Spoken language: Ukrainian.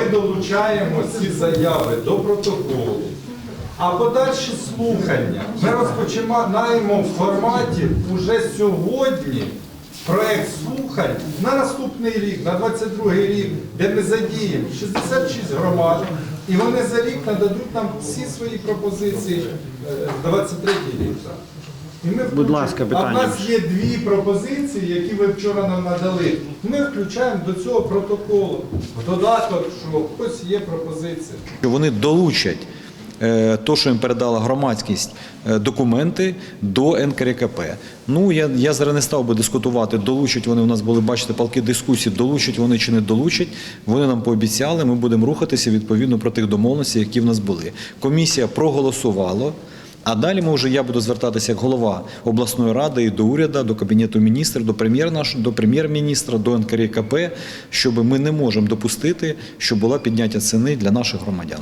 Ми долучаємо ці заяви до протоколу. А подальші слухання ми розпочинаємо в форматі уже сьогодні проект слухань на наступний рік, на 22 рік, де ми задіємо 66 громад, і вони за рік нададуть нам всі свої пропозиції е, в 23 рік. І ми Будь ласка, включимо. А в нас є дві пропозиції, які ви вчора нам надали. Ми включаємо до цього протоколу в додаток, що ось є пропозиція. вони долучать е, то, що їм передала громадськість, е, документи до НКРКП. Ну я, я зараз не став би дискутувати, долучать вони. У нас були бачите палки дискусії, долучать вони чи не долучать. Вони нам пообіцяли. Ми будемо рухатися відповідно про тих домовленостей, які в нас були. Комісія проголосувала. А далі ми вже я буду звертатися як голова обласної ради і до уряду, до кабінету міністрів, до прем'єр до прем'єр-міністра, до НКРКП, щоб ми не можемо допустити, щоб була підняття ціни для наших громадян.